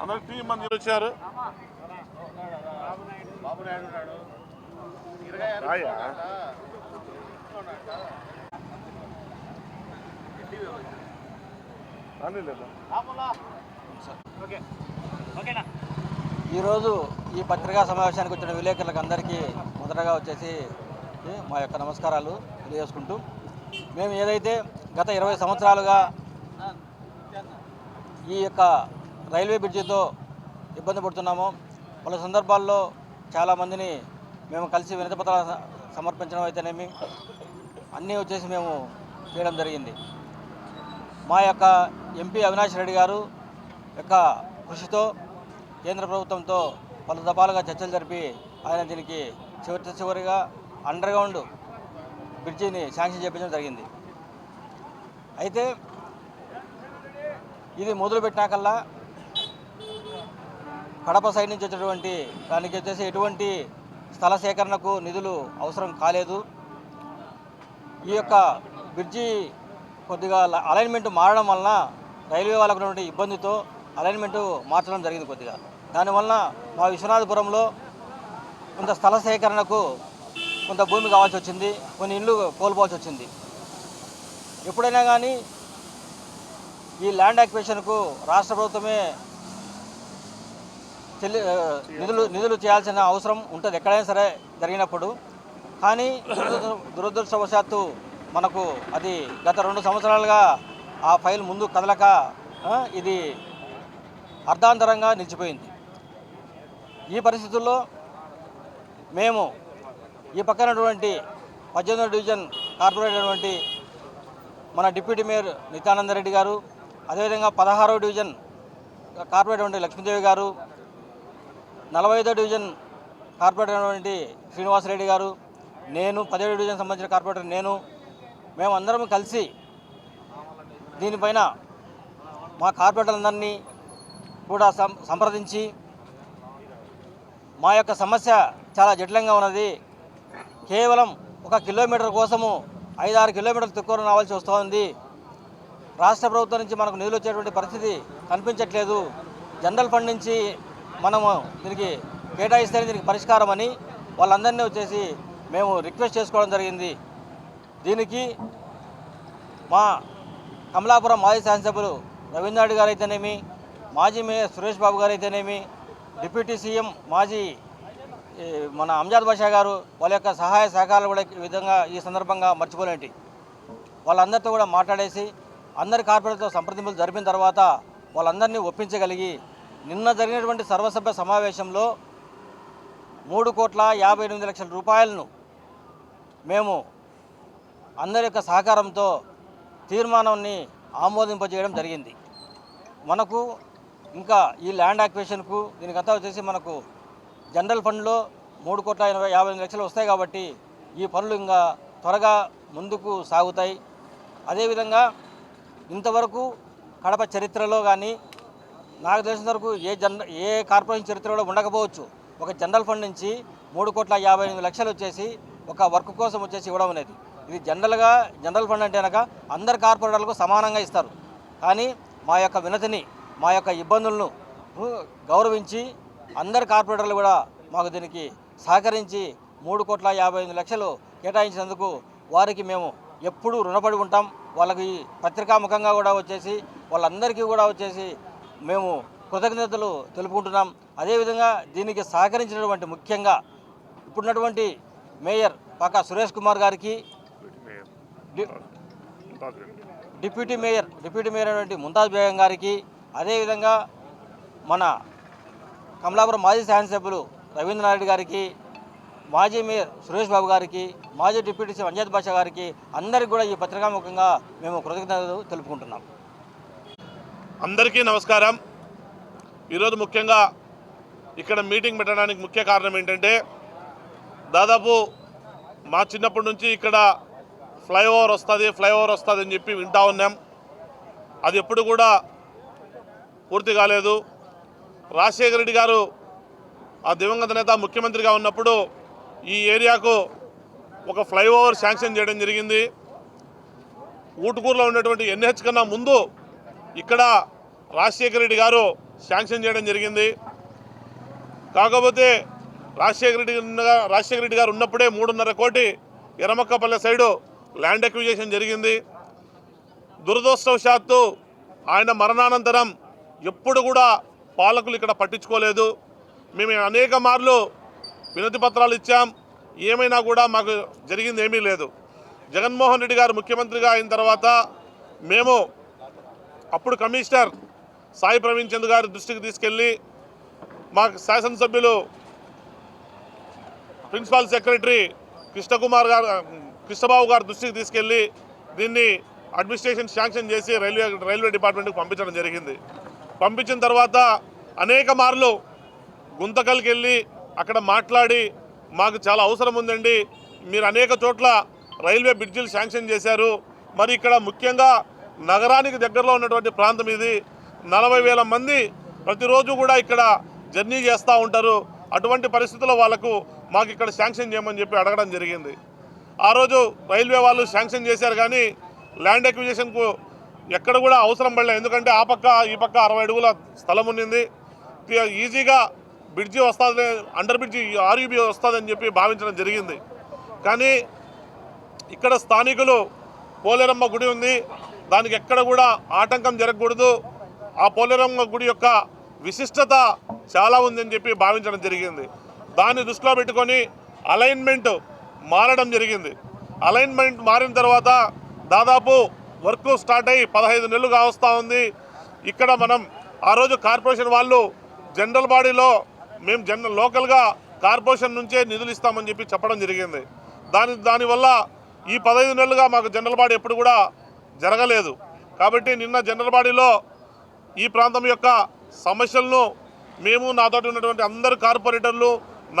అందరు టీం మంది వచ్చారు? ఈరోజు ఈ పత్రికా సమావేశానికి వచ్చిన విలేకరులకు అందరికీ మొదటగా వచ్చేసి మా యొక్క నమస్కారాలు తెలియజేసుకుంటూ మేము ఏదైతే గత ఇరవై సంవత్సరాలుగా ఈ యొక్క రైల్వే బ్రిడ్జితో ఇబ్బంది పడుతున్నామో. పలు సందర్భాల్లో చాలామందిని మేము కలిసి వినతిపత్రాలు సమర్పించడం అయితేనేమి అన్నీ వచ్చేసి మేము చేయడం జరిగింది. మా యొక్క ఎంపీ అవినాష్ రెడ్డి గారు యొక్క కృషితో కేంద్ర ప్రభుత్వంతో పలు దఫాలుగా చర్చలు జరిపి ఆయన దీనికి చివరి చివరిగా అండర్గ్రౌండ్ బ్రిడ్జిని శాంక్షన్ చేయించడం జరిగింది. అయితే ఇది మొదలుపెట్టినాకల్లా కడప సైడ్ నుంచి వచ్చేటువంటి దానికి వచ్చేసి ఎటువంటి స్థల సేకరణకు నిధులు అవసరం కాలేదు. ఈ యొక్క బ్రిడ్జి కొద్దిగా అలైన్మెంట్ మారడం వలన రైల్వే వాళ్ళకు ఉన్నటువంటి ఇబ్బందితో అలైన్మెంట్ మార్చడం జరిగింది కొద్దిగా. దానివలన మా విశ్వనాథపురంలో కొంత స్థల సేకరణకు కొంత భూమి కావాల్సి వచ్చింది కొన్ని ఇళ్ళు కోల్పోవాల్సి వచ్చింది. ఎప్పుడైనా కానీ ఈ ల్యాండ్ యాక్విజిషన్కు రాష్ట్ర ప్రభుత్వమే చెల్లి నిధులు నిధులు చేయాల్సిన అవసరం ఉంటుంది. ఎక్కడైనా సరే జరిగినప్పుడు. కానీ దురదృష్టవశాత్తు మనకు అది గత రెండు సంవత్సరాలుగా ఆ ఫైల్ ముందు కదలక ఇది అర్ధాంతరంగా నిలిచిపోయింది. ఈ పరిస్థితుల్లో మేము ఈ పక్కనటువంటి పద్దెనిమిదో డివిజన్ కార్పొరేట్ అటువంటి మన డిప్యూటీ మేయర్ నిత్యానందరెడ్డి గారు అదేవిధంగా పదహారో డివిజన్ కార్పొరేట్ అయినటువంటి లక్ష్మీదేవి గారు నలభై ఐదో డివిజన్ కార్పొరేటర్ అయినటువంటి శ్రీనివాసరెడ్డి గారు నేను పదిహేడు డివిజన్ సంబంధించిన కార్పొరేటర్ నేను మేమందరం కలిసి దీనిపైన మా కార్పొరేటర్లందరినీ కూడా సం సంప్రదించి మా యొక్క సమస్య చాలా జటిలంగా ఉన్నది. కేవలం ఒక కిలోమీటర్ కోసము ఐదారు కిలోమీటర్లు తక్కువ రావాల్సి వస్తుంది. రాష్ట్ర ప్రభుత్వం నుంచి మనకు నిధులు వచ్చేటువంటి పరిస్థితి కనిపించట్లేదు. జనరల్ ఫండ్ నుంచి మనము దీనికి కేటాయిస్తేనే దీనికి పరిష్కారం అని వాళ్ళందరినీ వచ్చేసి మేము రిక్వెస్ట్ చేసుకోవడం జరిగింది. దీనికి మా కమలాపురం మాజీ శాసనసభ్యులు రవీంద్ర గారు అయితేనేమి మాజీ మేయర్ సురేష్ బాబు గారు అయితేనేమి డిప్యూటీ సీఎం మాజీ మన అంజాద్ బాషా గారు వాళ్ళ యొక్క సహాయ సహకారాలు కూడా ఈ విధంగా ఈ సందర్భంగా మర్చిపోలేంటి వాళ్ళందరితో కూడా మాట్లాడేసి అందరి కార్పొరేట్తో సంప్రదింపులు జరిపిన తర్వాత వాళ్ళందరినీ ఒప్పించగలిగి నిన్న జరిగినటువంటి సర్వసభ్య సమావేశంలో మూడు కోట్ల యాభై ఎనిమిది లక్షల రూపాయలను మేము అందరి యొక్క సహకారంతో తీర్మానాన్ని ఆమోదింపజేయడం జరిగింది. మనకు ఇంకా ఈ ల్యాండ్ యాక్వేషన్కు దీనికంతా వచ్చేసి మనకు జనరల్ ఫండ్లో మూడు కోట్ల ఎనభై యాభై ఎనిమిది లక్షలు వస్తాయి కాబట్టి ఈ పనులు ఇంకా త్వరగా ముందుకు సాగుతాయి. అదేవిధంగా ఇంతవరకు కడప చరిత్రలో కానీ నాకు తెలిసిన వరకు ఏ జన ఏ కార్పొరేషన్ చరిత్రలో ఉండకపోవచ్చు. ఒక జనరల్ ఫండ్ నుంచి మూడు కోట్ల యాభై ఎనిమిది లక్షలు వచ్చేసి ఒక వర్క్ కోసం వచ్చేసి ఇవ్వడం అనేది. ఇది జనరల్గా జనరల్ ఫండ్ అంటే కనుక అందరు కార్పొరేటర్లకు సమానంగా ఇస్తారు. కానీ మా యొక్క వినతిని మా యొక్క ఇబ్బందులను గౌరవించి అందరు కార్పొరేటర్లు కూడా మాకు దీనికి సహకరించి మూడు కోట్ల యాభై ఎనిమిది లక్షలు కేటాయించినందుకు వారికి మేము ఎప్పుడూ రుణపడి ఉంటాం. వాళ్ళకి పత్రికాముఖంగా కూడా వచ్చేసి వాళ్ళందరికీ కూడా వచ్చేసి మేము కృతజ్ఞతలు తెలుపుకుంటున్నాం. అదేవిధంగా దీనికి సహకరించినటువంటి ముఖ్యంగా ఇప్పుడున్నటువంటి మేయర్ పాకా సురేష్ కుమార్ గారికి డిప్యూటీ మేయర్ డిప్యూటీ మేయర్ అయినటువంటి ముంతాజ్ బేగం గారికి అదేవిధంగా మన కమలాపురం మాజీ శాసనసభ్యులు రవీంద్రనాథ్ గారికి మాజీ మేయర్ సురేష్ బాబు గారికి మాజీ డిప్యూటీ సీఎం అంజాద్ బాషా గారికి అందరికీ కూడా ఈ పత్రికాముఖంగా మేము కృతజ్ఞతలు తెలుపుకుంటున్నాం. అందరికీ నమస్కారం. ఈరోజు ముఖ్యంగా ఇక్కడ మీటింగ్ పెట్టడానికి ముఖ్య కారణం ఏంటంటే దాదాపు మా చిన్నప్పటి నుంచి ఇక్కడ ఫ్లైఓవర్ వస్తుంది ఫ్లైఓవర్ వస్తుంది అని చెప్పి వింటా ఉన్నాం. అది ఎప్పుడు కూడా పూర్తి కాలేదు. రాజశేఖర రెడ్డి గారు ఆ దివంగత నేత ముఖ్యమంత్రిగా ఉన్నప్పుడు ఈ ఏరియాకు ఒక ఫ్లైఓవర్ శాంక్షన్ చేయడం జరిగింది. ఊటుకూరులో ఉన్నటువంటి ఎన్హెచ్ కన్నా ముందు ఇక్కడ రాజశేఖర రెడ్డి గారు శాంక్షన్ చేయడం జరిగింది. కాకపోతే రాజశేఖర రెడ్డి ఉన్నగా రాజశేఖర రెడ్డి గారు ఉన్నప్పుడే మూడున్నర కోటి ఎరమక్కపల్లె సైడు ల్యాండ్ అక్విజేషన్ జరిగింది. దురదృష్టవశాత్తు ఆయన మరణానంతరం ఎప్పుడు కూడా పాలకులు ఇక్కడ పట్టించుకోలేదు. మేము అనేక మార్లు వినతి పత్రాలు ఇచ్చాం. ఏమైనా కూడా మాకు జరిగింది ఏమీ లేదు. జగన్మోహన్ రెడ్డి గారు ముఖ్యమంత్రిగా అయిన తర్వాత మేము అప్పుడు కమిషనర్ సాయి ప్రవీణ్ చంద్ గారి దృష్టికి తీసుకెళ్ళి మా శాసనసభ్యులు ప్రిన్సిపల్ సెక్రటరీ కృష్ణకుమార్ గారు కృష్ణబాబు గారి దృష్టికి తీసుకెళ్ళి దీన్ని అడ్మినిస్ట్రేషన్ శాంక్షన్ చేసి రైల్వే రైల్వే డిపార్ట్మెంట్కి పంపించడం జరిగింది. పంపించిన తర్వాత అనేక మార్లు గుంతకల్కి వెళ్ళి అక్కడ మాట్లాడి మాకు చాలా అవసరం ఉందండి. మీరు అనేక చోట్ల రైల్వే బ్రిడ్జిలు శాంక్షన్ చేశారు. మరి ఇక్కడ ముఖ్యంగా నగరానికి దగ్గరలో ఉన్నటువంటి ప్రాంతం ఇది. నలభై వేల మంది ప్రతిరోజు కూడా ఇక్కడ జర్నీ చేస్తూ ఉంటారు. అటువంటి పరిస్థితుల్లో వాళ్ళకు మాకు ఇక్కడ శాంక్షన్ చేయమని చెప్పి అడగడం జరిగింది. ఆ రోజు రైల్వే వాళ్ళు శాంక్షన్ చేశారు కానీ ల్యాండ్ అక్విజిషన్కు ఎక్కడ కూడా అవసరం పడలేదు. ఎందుకంటే ఆ పక్క ఈ పక్క అరవై అడుగుల స్థలం ఉన్నింది. ఈజీగా బ్రిడ్జి వస్తుంది అండర్ బ్రిడ్జి ఆర్యూబీ వస్తుందని చెప్పి భావించడం జరిగింది. కానీ ఇక్కడ స్థానికులు పోలేరమ్మ గుడి ఉంది. దానికి ఎక్కడ కూడా ఆటంకం జరగకూడదు. ఆ పోలేరమ్మ గుడి యొక్క విశిష్టత చాలా ఉందని చెప్పి భావించడం జరిగింది. దాన్ని దృష్టిలో పెట్టుకొని అలైన్మెంట్ మారడం జరిగింది. అలైన్మెంట్ మారిన తర్వాత దాదాపు వర్క్ స్టార్ట్ అయ్యి పదహైదు నెలలు కావస్తూ ఉంది. ఇక్కడ మనం ఆ రోజు కార్పొరేషన్ వాళ్ళు జనరల్ బాడీలో మేము జనరల్ లోకల్గా కార్పొరేషన్ నుంచే నిధులు ఇస్తామని చెప్పి చెప్పడం జరిగింది. దాని దానివల్ల ఈ పదహైదు నెలలుగా మాకు జనరల్ బాడీ ఎప్పుడు కూడా జరగలేదు. కాబట్టి నిన్న జనరల్ బాడీలో ఈ ప్రాంతం యొక్క సమస్యలను మేము నాతోటి ఉన్నటువంటి అందరు కార్పొరేటర్లు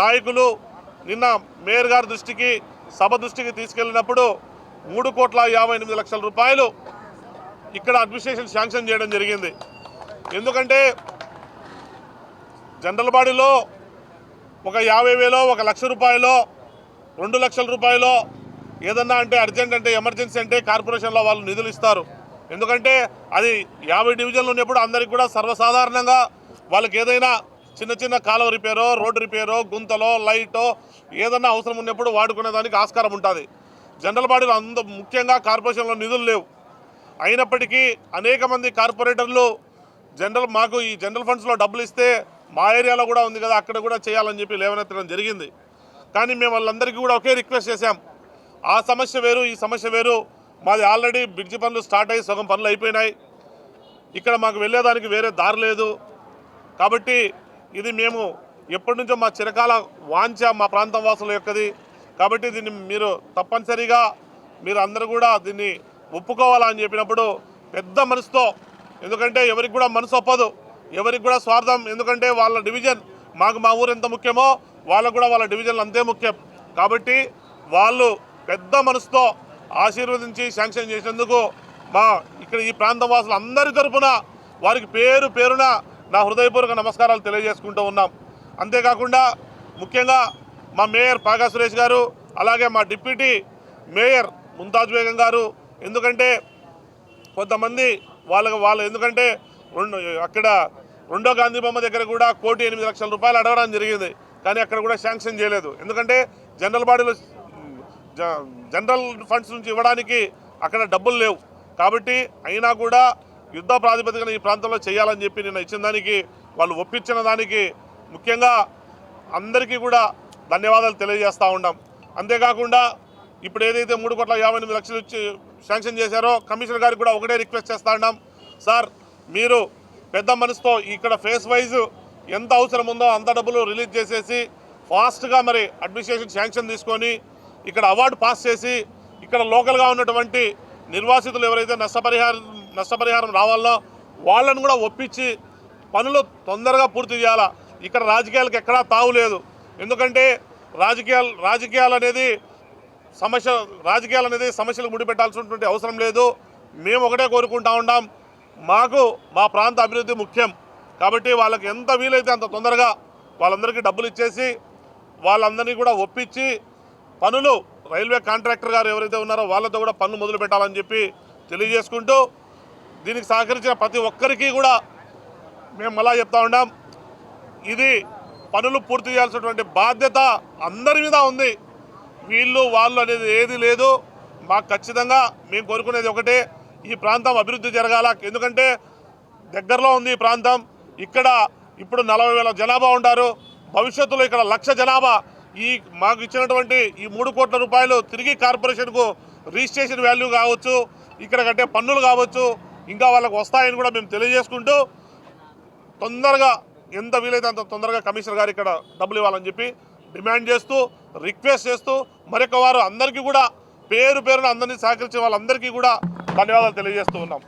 నాయకులు నిన్న మేయర్ గారి దృష్టికి సభ దృష్టికి తీసుకెళ్ళినప్పుడు మూడు కోట్ల యాభై ఎనిమిది లక్షల రూపాయలు ఇక్కడ అడ్మినిస్ట్రేషన్ శాంక్షన్ చేయడం జరిగింది. ఎందుకంటే జనరల్ బాడీలో ఒక యాభై వేలో ఒక లక్ష రూపాయలో రెండు లక్షల రూపాయలో ఏదన్నా అంటే అర్జెంట్ అంటే ఎమర్జెన్సీ అంటే కార్పొరేషన్లో వాళ్ళు నిధులు ఇస్తారు. ఎందుకంటే అది యాభై డివిజన్లు ఉన్నప్పుడు అందరికి కూడా సర్వసాధారణంగా వాళ్ళకి ఏదైనా చిన్న చిన్న కాలువ రిపేరో రోడ్డు రిపేరో గుంతలో లైటో ఏదన్నా అవసరం ఉన్నప్పుడు వాడుకునే దానికి ఆస్కారం ఉంటుంది. జనరల్ బాడీలో అంద ముఖ్యంగా కార్పొరేషన్లో నిధులు లేవు. అయినప్పటికీ అనేక మంది కార్పొరేటర్లు జనరల్ మాకు ఈ జనరల్ ఫండ్స్లో డబ్బులు ఇస్తే మా ఏరియాలో కూడా ఉంది కదా అక్కడ కూడా చేయాలని చెప్పి లేవనెత్తడం జరిగింది. కానీ మేము వాళ్ళందరికీ కూడా ఒకే రిక్వెస్ట్ చేశాం. ఆ సమస్య వేరు ఈ సమస్య వేరు. మాది ఆల్రెడీ బ్రిడ్జి పనులు స్టార్ట్ అయ్యి సగం పనులు అయిపోయినాయి. ఇక్కడ మాకు వెళ్ళేదానికి వేరే దారి లేదు. కాబట్టి ఇది మేము ఎప్పటి నుంచో మా చిరకాల వాంఛ మా ప్రాంతం వాసుల యొక్కది. కాబట్టి దీన్ని మీరు తప్పనిసరిగా మీరు అందరూ కూడా దీన్ని ఒప్పుకోవాలని చెప్పినప్పుడు పెద్ద మనసుతో ఎందుకంటే ఎవరికి కూడా మనసు ఒప్పదు ఎవరికి కూడా స్వార్థం ఎందుకంటే వాళ్ళ డివిజన్ మాకు మా ఊరు ఎంత ముఖ్యమో వాళ్ళకు కూడా వాళ్ళ డివిజన్లు అంతే ముఖ్యం. కాబట్టి వాళ్ళు పెద్ద మనసుతో ఆశీర్వదించి శాంక్షన్ చేసినందుకు మా ఇక్కడ ఈ ప్రాంతం వాసులు అందరి తరఫున వారికి పేరు పేరున నా హృదయపూర్వక నమస్కారాలు తెలియజేసుకుంటూ ఉన్నాం. అంతేకాకుండా ముఖ్యంగా మా మేయర్ పాగా సురేష్ గారు అలాగే మా డిప్యూటీ మేయర్ ముంతాజ్ బేగం గారు. ఎందుకంటే కొంతమంది వాళ్ళకి వాళ్ళు ఎందుకంటే రెండు అక్కడ రెండో గాంధీ బొమ్మ దగ్గర కూడా కోటి ఎనిమిది లక్షల రూపాయలు అడగడం జరిగింది. కానీ అక్కడ కూడా శాంక్షన్ చేయలేదు. ఎందుకంటే జనరల్ బాడీలో జనరల్ ఫండ్స్ నుంచి ఇవ్వడానికి అక్కడ డబ్బులు లేవు. కాబట్టి అయినా కూడా యుద్ధ ప్రాతిపదికన ఈ ప్రాంతంలో చేయాలని చెప్పి నిన్న ఇచ్చిన దానికి వాళ్ళు ఒప్పించిన దానికి ముఖ్యంగా అందరికీ కూడా ధన్యవాదాలు తెలియజేస్తూ ఉన్నాం అంతేకాకుండా ఇప్పుడు ఏదైతే మూడు కోట్ల యాభై ఎనిమిది లక్షలు ఇచ్చి శాంక్షన్ చేశారో కమిషనర్ గారికి కూడా ఒకటే రిక్వెస్ట్ చేస్తా ఉన్నాం. సార్ మీరు పెద్ద మనసుతో ఇక్కడ ఫేస్ వైజ్ ఎంత అవసరం ఉందో అంత డబ్బులు రిలీజ్ చేసేసి ఫాస్ట్గా మరి అడ్మినిస్ట్రేషన్ శాంక్షన్ తీసుకొని ఇక్కడ అవార్డు పాస్ చేసి ఇక్కడ లోకల్గా ఉన్నటువంటి నిర్వాసితులు ఎవరైతే నష్టపరిహారం నష్టపరిహారం రావాలో వాళ్ళను కూడా ఒప్పించి పనులు తొందరగా పూర్తి చేయాలా? ఇక్కడ రాజకీయాలకు ఎక్కడా తావులేదు ఎందుకంటే రాజకీయాలు రాజకీయాలు అనేది సమస్య రాజకీయాలు అనేది సమస్యలు ముడిపెట్టాల్సినటువంటి అవసరం లేదు. మేము ఒకటే కోరుకుంటా ఉన్నాం మాకు మా ప్రాంత అభివృద్ధి ముఖ్యం. కాబట్టి వాళ్ళకి ఎంత వీలైతే అంత తొందరగా వాళ్ళందరికీ డబ్బులు ఇచ్చేసి వాళ్ళందరినీ కూడా ఒప్పించి పనులు రైల్వే కాంట్రాక్టర్ గారు ఎవరైతే ఉన్నారో వాళ్ళతో కూడా పనులు మొదలు పెట్టాలని చెప్పి తెలియజేసుకుంటూ దీనికి సహకరించిన ప్రతి ఒక్కరికి కూడా మేము మళ్ళా చెప్తా ఉన్నాం. ఇది పనులు పూర్తి చేయాల్సినటువంటి బాధ్యత అందరి మీద ఉంది. వీళ్ళు వాళ్ళు అనేది ఏది లేదు. మాకు ఖచ్చితంగా మేము కోరుకునేది ఒకటే. ఈ ప్రాంతం అభివృద్ధి జరగాల. ఎందుకంటే దగ్గరలో ఉంది ఈ ప్రాంతం. ఇక్కడ ఇప్పుడు నలభై వేల జనాభా ఉంటారు. భవిష్యత్తులో ఇక్కడ లక్ష జనాభా. ఈ మాకు ఇచ్చినటువంటి ఈ మూడు కోట్ల రూపాయలు తిరిగి కార్పొరేషన్కు రిజిస్ట్రేషన్ వాల్యూ కావచ్చు ఇక్కడ కట్టే పన్నులు కావచ్చు ఇంకా వాళ్ళకు వస్తాయని కూడా మేము తెలియజేసుకుంటూ తొందరగా ఎంత వీలైతే అంత తొందరగా కమిషనర్ గారు ఇక్కడ డబ్బులు ఇవ్వాలని చెప్పి డిమాండ్ చేస్తూ రిక్వెస్ట్ చేస్తూ మరొక వారు అందరికీ కూడా పేరు పేరున అందరినీ సహకరించే వాళ్ళందరికీ కూడా ధన్యవాదాలు తెలియజేస్తూ ఉన్నాం.